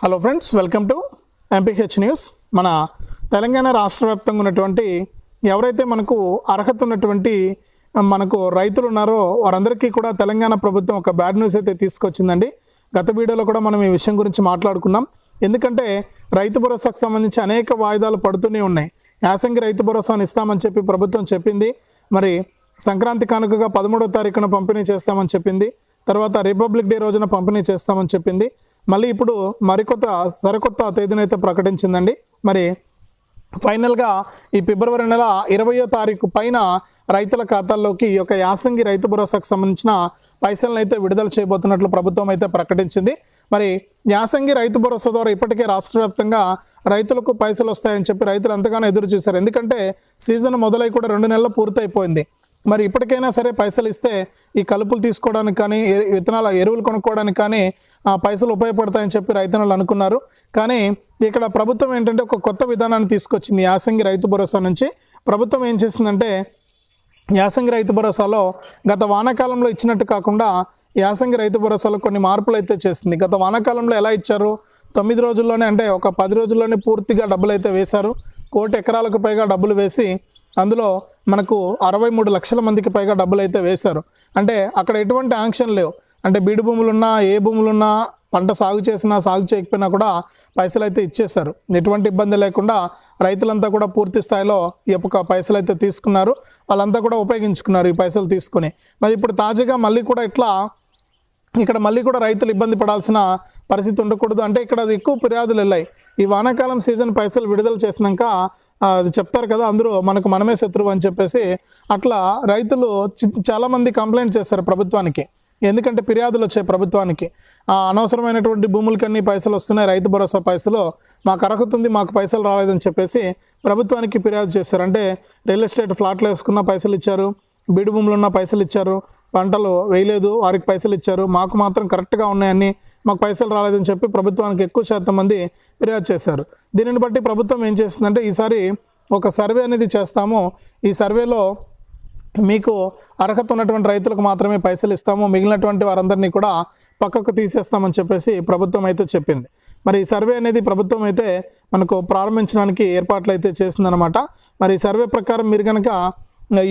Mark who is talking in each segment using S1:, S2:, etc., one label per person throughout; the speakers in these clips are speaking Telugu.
S1: Hello friends welcome to MPH news మన తెలంగాణ రాష్ట్ర వ్యాప్తంగా ఉన్నటువంటి ఎవరైతే మనకు అర్హత ఉన్నటువంటి మనకు రైతులు ఉన్నారో వారందరికీ కూడా తెలంగాణ ప్రభుత్వం ఒక బ్యాడ్ న్యూస్ అయితే తీసుకొచ్చిందండి. గత వీడియోలో కూడా మనం ఈ విషయం గురించి మాట్లాడుకున్నాం. ఎందుకంటే రైతు భరోసాకు సంబంధించి అనేక వాయిదాలు పడుతూనే ఉన్నాయి. యాసంగి రైతు భరోసాను ఇస్తామని చెప్పి ప్రభుత్వం చెప్పింది. మరి సంక్రాంతి కానుకగా పదమూడో తారీఖున పంపిణీ చేస్తామని చెప్పింది. తర్వాత రిపబ్లిక్ డే రోజున పంపిణీ చేస్తామని చెప్పింది. మళ్ళీ ఇప్పుడు మరికొత్త సరికొత్త తేదీని అయితే ప్రకటించిందండి. మరి ఫైనల్గా ఈ ఫిబ్రవరి నెల ఇరవయో తారీఖు పైన రైతుల ఖాతాల్లోకి ఈ యొక్క యాసంగి రైతు భరోసాకు సంబంధించిన పైసలను అయితే విడుదల చేయబోతున్నట్లు ప్రభుత్వం అయితే ప్రకటించింది. మరి యాసంగి రైతు భరోసా ద్వారా ఇప్పటికే రాష్ట్ర వ్యాప్తంగా రైతులకు పైసలు వస్తాయని చెప్పి రైతులు ఎంతగానో ఎదురు చూశారు. ఎందుకంటే సీజన్ మొదలై కూడా రెండు నెలలు పూర్తయిపోయింది. మరి ఇప్పటికైనా సరే పైసలు ఇస్తే ఈ కలుపులు తీసుకోవడానికి కానీ ఎ- విత్తనాల ఎరువులు కొనుక్కోవడానికి కానీ పైసలు ఉపయోగపడతాయని చెప్పి రైతన్నలు అనుకున్నారు. కానీ ఇక్కడ ప్రభుత్వం ఏంటంటే ఒక కొత్త విధానాన్ని తీసుకొచ్చింది. యాసంగి రైతు భరోసా నుంచి ప్రభుత్వం ఏం చేసిందంటే యాసంగి రైతు భరోసాలో గత వానాకాలంలో ఇచ్చినట్టు కాకుండా యాసంగి రైతు భరోసాలో కొన్ని మార్పులు అయితే చేసింది. గత వానాకాలంలో ఎలా ఇచ్చారు? తొమ్మిది రోజుల్లోనే అంటే ఒక పది రోజుల్లోనే పూర్తిగా డబ్బులు అయితే వేశారు. కోటి ఎకరాలకు పైగా డబ్బులు వేసి అందులో మనకు అరవై మూడు లక్షల మందికి పైగా డబ్బులు అయితే వేశారు. అంటే అక్కడ ఎటువంటి ఆంక్షన్ లేవు. అంటే బీడు భూములున్నా ఏ భూములున్నా పంట సాగు చేసినా సాగు చేయకపోయినా కూడా పైసలు అయితే ఇచ్చేశారు. ఎటువంటి ఇబ్బంది లేకుండా రైతులంతా కూడా పూర్తి స్థాయిలో ఈ యొక్క పైసలు అయితే తీసుకున్నారు. వాళ్ళంతా కూడా ఉపయోగించుకున్నారు ఈ పైసలు తీసుకుని. మరి ఇప్పుడు తాజాగా మళ్ళీ కూడా ఇట్లా ఇక్కడ మళ్ళీ కూడా రైతులు ఇబ్బంది పడాల్సిన పరిస్థితి ఉండకూడదు. అంటే ఇక్కడ ఎక్కువ ఫిర్యాదులు వెళ్ళాయి. ఈ వానాకాలం సీజన్ పైసలు విడుదల చేసినాక అది చెప్తారు కదా అందరూ మనకు మనమే శత్రువు అని చెప్పేసి అట్లా రైతులు చి- చాలామంది కంప్లైంట్ చేస్తారు ప్రభుత్వానికి. ఎందుకంటే ఫిర్యాదులు వచ్చాయి ప్రభుత్వానికి. ఆ, అనవసరమైనటువంటి భూములకన్నీ పైసలు వస్తున్నాయి రైతు భరోసా పైసలు. మాకు అరకుతుంది మాకు పైసలు రాలేదని చెప్పేసి ప్రభుత్వానికి ఫిర్యాదు చేశారు. అంటే రియల్ ఎస్టేట్ ఫ్లాట్లు వేసుకున్న పైసలు ఇచ్చారు బీడు భూములు ఉన్న పైసలు ఇచ్చారు పంటలు వేయలేదు వారికి పైసలు ఇచ్చారు. మాకు మాత్రం కరెక్ట్గా ఉన్నాయని మాకు పైసలు రాలేదని చెప్పి ప్రభుత్వానికి ఎక్కువ శాతం మంది ఫిర్యాదు చేశారు. దీనిని బట్టి ప్రభుత్వం ఏం చేస్తుందంటే ఈసారి ఒక సర్వే అనేది చేస్తాము. ఈ సర్వేలో మీకు అర్హత ఉన్నటువంటి రైతులకు మాత్రమే పైసలు ఇస్తాము. మిగిలినటువంటి వారందరినీ కూడా పక్కకు తీసేస్తామని చెప్పేసి ప్రభుత్వం అయితే చెప్పింది. మరి ఈ సర్వే అనేది ప్రభుత్వం అయితే మనకు ప్రారంభించడానికి ఏర్పాట్లు అయితే చేసిందనమాట మరి ఈ సర్వే ప్రకారం మీరు కనుక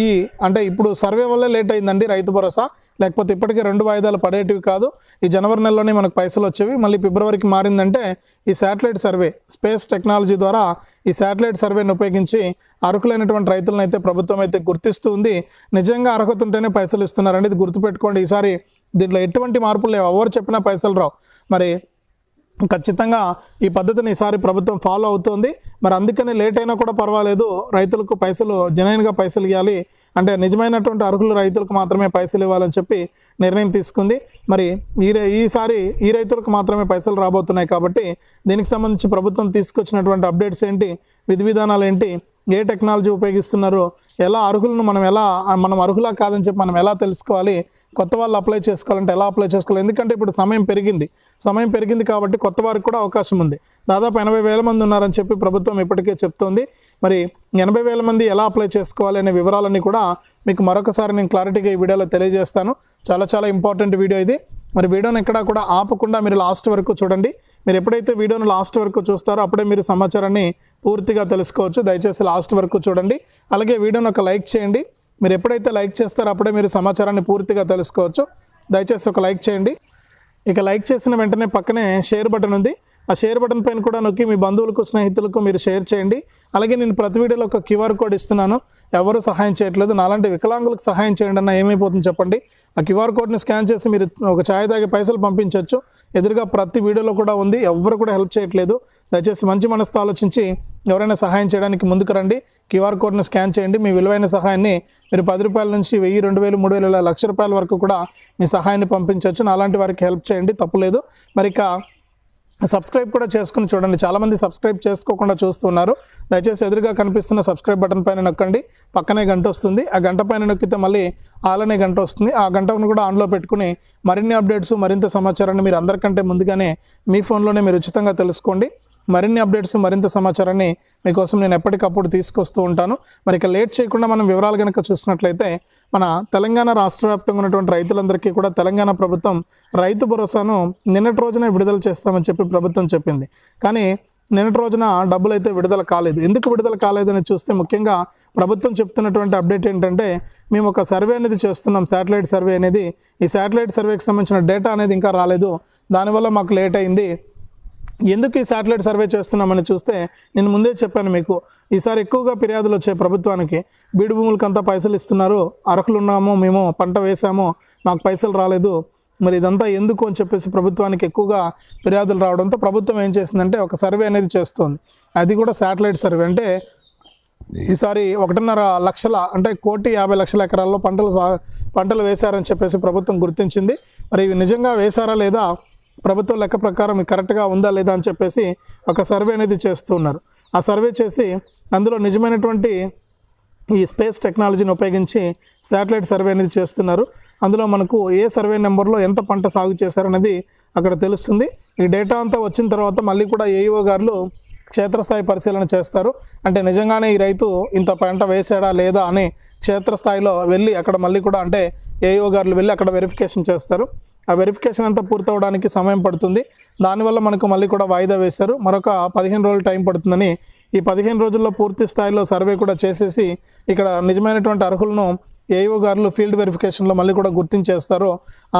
S1: ఈ అంటే ఇప్పుడు సర్వే వల్లే లేట్ అయిందండి రైతు భరోసా. లేకపోతే ఇప్పటికే రెండు వాయిదాలు పడేటివి కాదు. ఈ జనవరి నెలలోనే మనకు పైసలు వచ్చేవి. మళ్ళీ ఫిబ్రవరికి మారిందంటే ఈ శాటిలైట్ సర్వే స్పేస్ టెక్నాలజీ ద్వారా ఈ శాటిలైట్ సర్వేని ఉపయోగించి అర్హులైనటువంటి రైతులను అయితే ప్రభుత్వం అయితే గుర్తిస్తూ ఉంది నిజంగా అర్హత ఉంటేనే పైసలు ఇస్తున్నారండి ఇది గుర్తుపెట్టుకోండి. ఈసారి దీంట్లో ఎటువంటి మార్పులు లేవు. ఎవరు చెప్పినా పైసలు రావు. మరి ఖచ్చితంగా ఈ పద్ధతిని ఈసారి ప్రభుత్వం ఫాలో అవుతోంది. మరి అందుకని లేట్ అయినా కూడా పర్వాలేదు. రైతులకు పైసలు జనైన్గా పైసలు ఇవ్వాలి అంటే నిజమైనటువంటి అర్హులు రైతులకు మాత్రమే పైసలు ఇవ్వాలని చెప్పి నిర్ణయం తీసుకుంది. మరి ఈ ఈసారి ఈ రైతులకు మాత్రమే పైసలు రాబోతున్నాయి కాబట్టి దీనికి సంబంధించి ప్రభుత్వం తీసుకొచ్చినటువంటి అప్డేట్స్ ఏంటి? విధి విధానాలు ఏంటి? ఏ టెక్నాలజీ ఉపయోగిస్తున్నారు? ఎలా అర్హులను మనం ఎలా మనం అర్హులా కాదని చెప్పి మనం ఎలా తెలుసుకోవాలి? కొత్త వాళ్ళు అప్లై చేసుకోవాలంటే ఎలా అప్లై చేసుకోవాలి? ఎందుకంటే ఇప్పుడు సమయం పెరిగింది. సమయం పెరిగింది కాబట్టి కొత్త వారికి కూడా అవకాశం ఉంది. దాదాపు ఎనభై వేల మంది ఉన్నారని చెప్పి ప్రభుత్వం ఇప్పటికే చెప్తోంది. మరి ఎనభై వేల మంది ఎలా అప్లై చేసుకోవాలి అనే వివరాలన్నీ కూడా మీకు మరొకసారి నేను క్లారిటీగా ఈ వీడియోలో తెలియజేస్తాను. చాలా చాలా ఇంపార్టెంట్ వీడియో ఇది. మరి వీడియోని ఎక్కడా కూడా ఆపకుండా మీరు లాస్ట్ వరకు చూడండి. మీరు ఎప్పుడైతే వీడియోను లాస్ట్ వరకు చూస్తారో అప్పుడే మీరు సమాచారాన్ని పూర్తిగా తెలుసుకోవచ్చు. దయచేసి లాస్ట్ వరకు చూడండి. అలాగే వీడియోని ఒక లైక్ చేయండి. మీరు ఎప్పుడైతే లైక్ చేస్తారో అప్పుడే మీరు సమాచారాన్ని పూర్తిగా తెలుసుకోవచ్చు. దయచేసి ఒక లైక్ చేయండి. ఇక లైక్ చేసిన వెంటనే పక్కనే షేర్ బటన్ ఉంది. ఆ షేర్ బటన్ పైన కూడా నొక్కి మీ బంధువులకు స్నేహితులకు మీరు షేర్ చేయండి. అలాగే నేను ప్రతి వీడియోలో ఒక క్యూఆర్ కోడ్ ఇస్తున్నాను. ఎవరు సహాయం చేయట్లేదు. నాలాంటి వికలాంగులకు సహాయం చేయండి అన్న ఏమైపోతుంది చెప్పండి. ఆ క్యూఆర్ కోడ్ని స్కాన్ చేసి మీరు ఒక ఛాయ్ తాగే పైసలు పంపించవచ్చు ఎదురుగా ప్రతి వీడియోలో కూడా ఉంది. ఎవరు కూడా హెల్ప్ చేయట్లేదు. దయచేసి మంచి మనసుతో ఆలోచించి ఎవరైనా సహాయం చేయడానికి ముందుకు రండి. క్యూఆర్ కోడ్ని స్కాన్ చేయండి. మీ విలువైన సహాయాన్ని మీరు పది రూపాయల నుంచి వెయ్యి రెండు వేలు మూడు వేలు లక్ష రూపాయల వరకు కూడా మీ సహాయాన్ని పంపించవచ్చు నాలాంటి వారికి హెల్ప్ చేయండి. తప్పులేదు. మరి ఇక సబ్స్క్రైబ్ కూడా చేసుకుని చూడండి. చాలామంది సబ్స్క్రైబ్ చేసుకోకుండా చూస్తున్నారు. దయచేసి ఎదురుగా కనిపిస్తున్న సబ్స్క్రైబ్ బటన్ పైన నొక్కండి. పక్కనే గంట వస్తుంది. ఆ గంట పైన నొక్కితే మళ్ళీ ఆల్ అనే గంట వస్తుంది. ఆ గంటను కూడా ఆన్లో పెట్టుకుని మరిన్ని అప్డేట్స్ మరింత సమాచారాన్ని మీరు అందరికంటే ముందుగానే మీ ఫోన్లోనే మీరు ఉచితంగా తెలుసుకోండి. మరిన్ని అప్డేట్స్ మరింత సమాచారాన్ని మీకోసం నేను ఎప్పటికప్పుడు తీసుకొస్తూ ఉంటాను. మరి ఇక లేట్ చేయకుండా మనం వివరాలు కనుక చూసినట్లయితే మన తెలంగాణ రాష్ట్ర వ్యాప్తంగా ఉన్నటువంటి రైతులందరికీ కూడా తెలంగాణ ప్రభుత్వం రైతు భరోసాను నిన్నటి రోజునే విడుదల చేస్తామని చెప్పి ప్రభుత్వం చెప్పింది. కానీ నిన్నటి రోజున డబ్బులు అయితే విడుదల కాలేదు. ఎందుకు విడుదల కాలేదని చూస్తే ముఖ్యంగా ప్రభుత్వం చెప్తున్నటువంటి అప్డేట్ ఏంటంటే మేము ఒక సర్వే అనేది చేస్తున్నాం శాటిలైట్ సర్వే అనేది. ఈ శాటిలైట్ సర్వేకి సంబంధించిన డేటా అనేది ఇంకా రాలేదు. దానివల్ల మాకు లేట్ అయింది. ఎందుకు ఈ శాటిలైట్ సర్వే చేస్తున్నామని చూస్తే నేను ముందే చెప్పాను మీకు. ఈసారి ఎక్కువగా ఫిర్యాదులు వచ్చాయి ప్రభుత్వానికి బీడు భూములకంతా పైసలు ఇస్తున్నారు. అర్హులు ఉన్నాము మేము పంట వేసాము మాకు పైసలు రాలేదు. మరి ఇదంతా ఎందుకు అని చెప్పేసి ప్రభుత్వానికి ఎక్కువగా ఫిర్యాదులు రావడంతో ప్రభుత్వం ఏం చేసిందంటే ఒక సర్వే అనేది చేస్తోంది. అది కూడా శాటిలైట్ సర్వే. అంటే ఈసారి ఒకటిన్నర లక్షల అంటే కోటి యాభై లక్షల ఎకరాల్లో పంటలు పంటలు వేశారని చెప్పేసి ప్రభుత్వం గుర్తించింది. మరి ఇవి నిజంగా వేశారా లేదా ప్రభుత్వ లెక్క ప్రకారం కరెక్ట్గా ఉందా లేదా అని చెప్పేసి ఒక సర్వే అనేది చేస్తున్నారు. ఆ సర్వే చేసి అందులో నిజమైనటువంటి ఈ స్పేస్ టెక్నాలజీని ఉపయోగించి శాటిలైట్ సర్వే అనేది చేస్తున్నారు. అందులో మనకు ఏ సర్వే నెంబర్లో ఎంత పంట సాగు చేశారనేది అక్కడ తెలుస్తుంది. ఈ డేటా అంతా వచ్చిన తర్వాత మళ్ళీ కూడా ఏఈఓ గారు క్షేత్రస్థాయి పరిశీలన చేస్తారు. అంటే నిజంగానే ఈ రైతు ఇంత పంట వేసాడా లేదా అని క్షేత్రస్థాయిలో వెళ్ళి అక్కడ మళ్ళీ కూడా అంటే ఏఈఓ గారు వెళ్ళి అక్కడ వెరిఫికేషన్ చేస్తారు. ఆ వెరిఫికేషన్ అంతా పూర్తవడానికి సమయం పడుతుంది. దానివల్ల మనకు మళ్ళీ కూడా వాయిదా వేశారు. మరొక పదిహేను రోజులు టైం పడుతుందని ఈ పదిహేను రోజుల్లో పూర్తి స్థాయిలో సర్వే కూడా చేసేసి ఇక్కడ నిజమైనటువంటి అర్హులను ఏఓ గారులు ఫీల్డ్ వెరిఫికేషన్లో మళ్ళీ కూడా గుర్తించేస్తారో.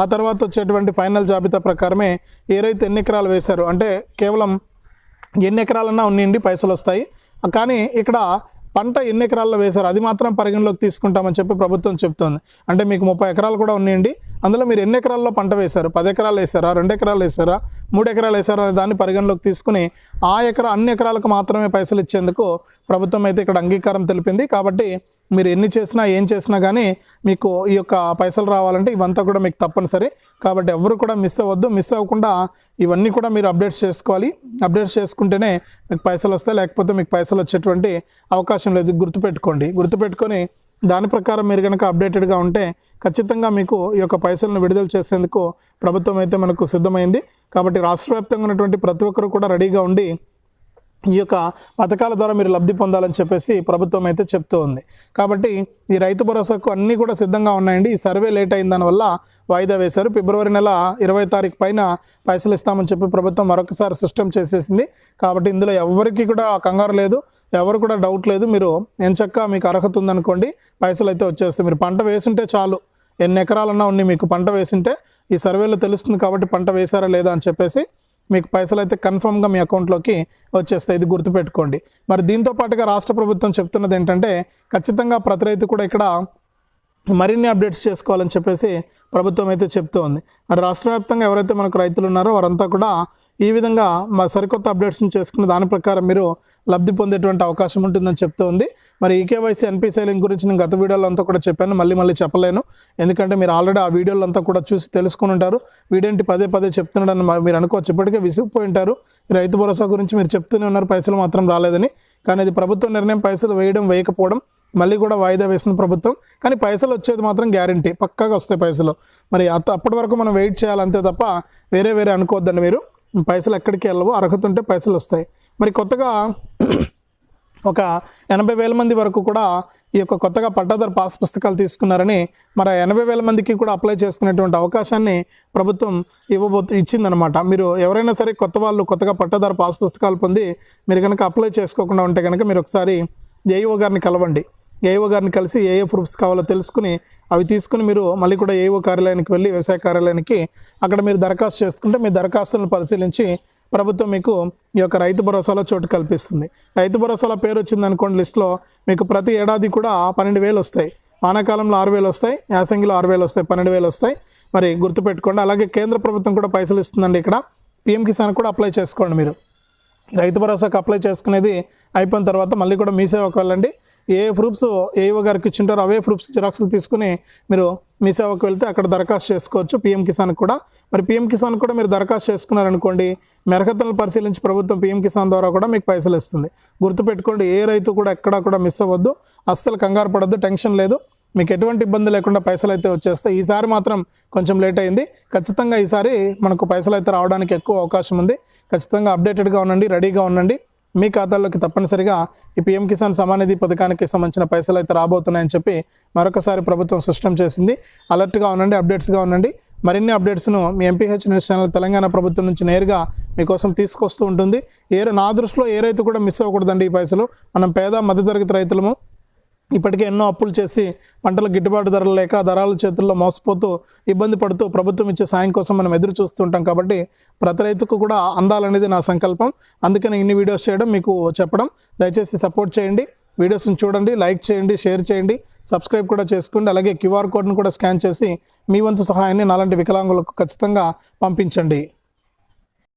S1: ఆ తర్వాత వచ్చేటువంటి ఫైనల్ జాబితా ప్రకారమే ఏరైతే ఎన్ని ఎకరాలు వేశారు అంటే కేవలం ఎన్ని ఎకరాలన్నా ఉన్నిండి పైసలు వస్తాయి కానీ ఇక్కడ పంట ఎన్ని ఎకరాల్లో వేశారు? అది మాత్రం పరిగణలోకి తీసుకుంటామని చెప్పి ప్రభుత్వం చెప్తోంది. అంటే మీకు ముప్పై ఎకరాలు కూడా ఉన్నాయండి. అందులో మీరు ఎన్ని ఎకరాల్లో పంట వేశారు? పది ఎకరాలు వేసారా రెండు ఎకరాలు వేసారా మూడు ఎకరాలు వేసారా అనే దాన్ని పరిగణలోకి తీసుకుని ఆ ఎకరా అన్ని ఎకరాలకు మాత్రమే పైసలు ఇచ్చేందుకు ప్రభుత్వం అయితే ఇక్కడ అంగీకారం తెలిపింది. కాబట్టి మీరు ఎన్ని చేసినా ఏం చేసినా కానీ మీకు ఈ యొక్క పైసలు రావాలంటే ఇవంతా కూడా మీకు తప్పనిసరి. కాబట్టి ఎవరు కూడా మిస్ అవ్వద్దు. మిస్ అవ్వకుండా ఇవన్నీ కూడా మీరు అప్డేట్స్ చేసుకోవాలి. అప్డేట్స్ చేసుకుంటేనే మీకు పైసలు వస్తాయి. లేకపోతే మీకు పైసలు వచ్చేటువంటి అవకాశం లేదు. గుర్తుపెట్టుకోండి. గుర్తుపెట్టుకొని దాని ప్రకారం మీరు కనుక అప్డేటెడ్గా ఉంటే ఖచ్చితంగా మీకు ఈ యొక్క పైసలను విడుదల చేసేందుకు ప్రభుత్వం అయితే మనకు సిద్ధమైంది. కాబట్టి రాష్ట్ర వ్యాప్తంగా ఉన్నటువంటి ప్రతి ఒక్కరు కూడా రెడీగా ఉండి ఈ యొక్క పథకాల ద్వారా మీరు లబ్ధి పొందాలని చెప్పేసి ప్రభుత్వం అయితే చెప్తూ ఉంది. కాబట్టి ఈ రైతు భరోసాకు అన్నీ కూడా సిద్ధంగా ఉన్నాయండి. ఈ సర్వే లేట్ అయిన దానివల్ల వాయిదా వేశారు. ఫిబ్రవరి నెల ఇరవై తారీఖు పైన పైసలు ఇస్తామని చెప్పి ప్రభుత్వం మరొకసారి సిస్టమ్ చేసేసింది. కాబట్టి ఇందులో ఎవరికి కూడా కంగారు లేదు. ఎవరు కూడా డౌట్ లేదు. మీరు ఎంచక్క మీకు అర్హత ఉందనుకోండి పైసలు అయితే వచ్చేస్తాయి. మీరు పంట వేసుంటే చాలు. ఎన్ని ఎకరాలన్నా ఉన్నాయి మీకు పంట వేసింటే ఈ సర్వేలో తెలుస్తుంది కాబట్టి పంట వేశారా లేదా అని చెప్పేసి మీకు పైసలు అయితే కన్ఫర్మ్గా మీ అకౌంట్లోకి వచ్చేస్తాయి. ఇది గుర్తుపెట్టుకోండి. మరి దీంతో పాటుగా రాష్ట్ర ప్రభుత్వం చెప్తున్నది ఏంటంటే ఖచ్చితంగా ప్రతి రైతు కూడా ఇక్కడ మరిన్ని అప్డేట్స్ చేసుకోవాలని చెప్పేసి ప్రభుత్వం అయితే చెప్తూ ఉంది. మరి రాష్ట్ర వ్యాప్తంగా ఎవరైతే మనకు రైతులు ఉన్నారో వారంతా కూడా ఈ విధంగా మా సరికొత్త అప్డేట్స్ని చేసుకుని దాని ప్రకారం మీరు లబ్ధి పొందేటువంటి అవకాశం ఉంటుందని చెప్తూ ఉంది. మరి ఈకేవైసీ ఎన్పీ సైలింగ్ గురించి నేను గత వీడియోలో అంతా కూడా చెప్పాను మళ్ళీ మళ్ళీ చెప్పలేను. ఎందుకంటే మీరు ఆల్రెడీ ఆ వీడియోలు అంతా కూడా చూసి తెలుసుకుని ఉంటారు. వీడేంటి పదే పదే చెప్తున్నాడని మీరు అనుకోవచ్చు. ఇప్పటికే విసిగిపోయి ఉంటారు. రైతు భరోసా గురించి మీరు చెప్తూనే ఉన్నారు. పైసలు మాత్రం రాలేదని. కానీ ఇది ప్రభుత్వ నిర్ణయం. పైసలు వేయడం వేయకపోవడం మళ్ళీ కూడా వాయిదా వేసింది ప్రభుత్వం. కానీ పైసలు వచ్చేది మాత్రం గ్యారంటీ. పక్కాగా వస్తాయి పైసలు. మరి అప్పటి వరకు మనం వెయిట్ చేయాలంతే తప్ప వేరే వేరే అనుకోవద్దండి మీరు. పైసలు ఎక్కడికి వెళ్ళవు. అర్హత ఉంటే పైసలు వస్తాయి. మరి కొత్తగా ఒక ఎనభై వేల మంది వరకు కూడా ఈ యొక్క కొత్తగా పట్టాదారు పాస్ పుస్తకాలు తీసుకున్నారని మరి ఎనభై వేల మందికి కూడా అప్లై చేసుకునేటువంటి అవకాశాన్ని ప్రభుత్వం ఇవ్వబోతు ఇచ్చిందనమాట మీరు ఎవరైనా సరే కొత్త వాళ్ళు కొత్తగా పట్టాదారు పాస్ పుస్తకాలు పొంది మీరు కనుక అప్లై చేసుకోకుండా ఉంటే కనుక మీరు ఒకసారి ఏఈఓ గారిని కలవండి. ఏఈఓ గారిని కలిసి ఏ ఏ ప్రూఫ్స్ కావాలో తెలుసుకుని అవి తీసుకుని మీరు మళ్ళీ కూడా ఏఈఓ కార్యాలయానికి వెళ్ళి వ్యవసాయ కార్యాలయానికి అక్కడ మీరు దరఖాస్తు చేసుకుంటే మీ దరఖాస్తులను పరిశీలించి ప్రభుత్వం మీకు ఈ యొక్క రైతు భరోసాలో చోటు కల్పిస్తుంది. రైతు భరోసాలో పేరు వచ్చింది అనుకోండి లిస్టులో మీకు ప్రతి ఏడాది కూడా పన్నెండు వేలు వస్తాయి. వానాకాలంలో ఆరు వేలు వస్తాయి యాసంగిలో ఆరు వేలు వస్తాయి పన్నెండు వేలు వస్తాయి. మరి గుర్తుపెట్టుకోండి అలాగే కేంద్ర ప్రభుత్వం కూడా పైసలు ఇస్తుందండి ఇక్కడ. పిఎం కిసాన్ కూడా అప్లై చేసుకోండి మీరు. రైతు భరోసాకు అప్లై చేసుకునేది అయిపోయిన తర్వాత మళ్ళీ కూడా మీ సేవకు వెళ్ళండి. ఏ ప్రూఫ్స్ ఏఓ గారికి ఇచ్చింటారో అవే ప్రూఫ్స్ జిరాక్స్లు తీసుకుని మీరు మీ సేవకు వెళ్తే అక్కడ దరఖాస్తు చేసుకోవచ్చు. పిఎం కిసాన్ కూడా. మరి పిఎం కిసాన్ కూడా మీరు దరఖాస్తు చేసుకున్నారనుకోండి మెరకతలను పరిశీలించి ప్రభుత్వం పిఎం కిసాన్ ద్వారా కూడా మీకు పైసలు ఇస్తుంది గుర్తుపెట్టుకోండి ఏ రైతు కూడా ఎక్కడా కూడా మిస్ అవ్వద్దు. అస్సలు కంగారు పడద్దు టెన్షన్ లేదు. మీకు ఎటువంటి ఇబ్బంది లేకుండా పైసలు అయితే వచ్చేస్తాయి. ఈసారి మాత్రం కొంచెం లేట్ అయింది. ఖచ్చితంగా ఈసారి మనకు పైసలు అయితే రావడానికి ఎక్కువ అవకాశం ఉంది. ఖచ్చితంగా అప్డేటెడ్గా ఉండండి రెడీగా ఉండండి. మీ ఖాతాల్లోకి తప్పనిసరిగా ఈ పిఎం కిసాన్ సమానిధి పథకానికి సంబంధించిన పైసలు అయితే రాబోతున్నాయని చెప్పి మరొకసారి ప్రభుత్వం స్పష్టం చేసింది. అలర్ట్గా ఉండండి అప్డేట్స్గా ఉండండి. మరిన్ని అప్డేట్స్ను మీ ఎంపీహెచ్ న్యూస్ ఛానల్ తెలంగాణ ప్రభుత్వం నుంచి నేరుగా మీకోసం తీసుకొస్తూ ఉంటుంది. ఏ నా దృష్టిలో ఏ రైతు కూడా మిస్ అవ్వకూడదండి ఈ పైసలు. మనం పేద మధ్యతరగతి రైతులము. ఇప్పటికే ఎన్నో అప్పులు చేసి పంటల గిట్టుబాటు ధరలు లేక ధరల చేతుల్లో మోసపోతూ ఇబ్బంది పడుతూ ప్రభుత్వం ఇచ్చే సాయం కోసం మనం ఎదురు చూస్తుంటాం కాబట్టి ప్రతి రైతుకు కూడా అందాలనేది నా సంకల్పం. అందుకని ఇన్ని వీడియోస్ చేయడం మీకు చెప్పడం. దయచేసి సపోర్ట్ చేయండి. వీడియోస్ని చూడండి లైక్ చేయండి షేర్ చేయండి సబ్స్క్రైబ్ కూడా చేసుకోండి. అలాగే క్యూఆర్ కోడ్ను కూడా స్కాన్ చేసి మీ వంతు సహాయాన్ని నాలాంటి వికలాంగులకు ఖచ్చితంగా పంపించండి.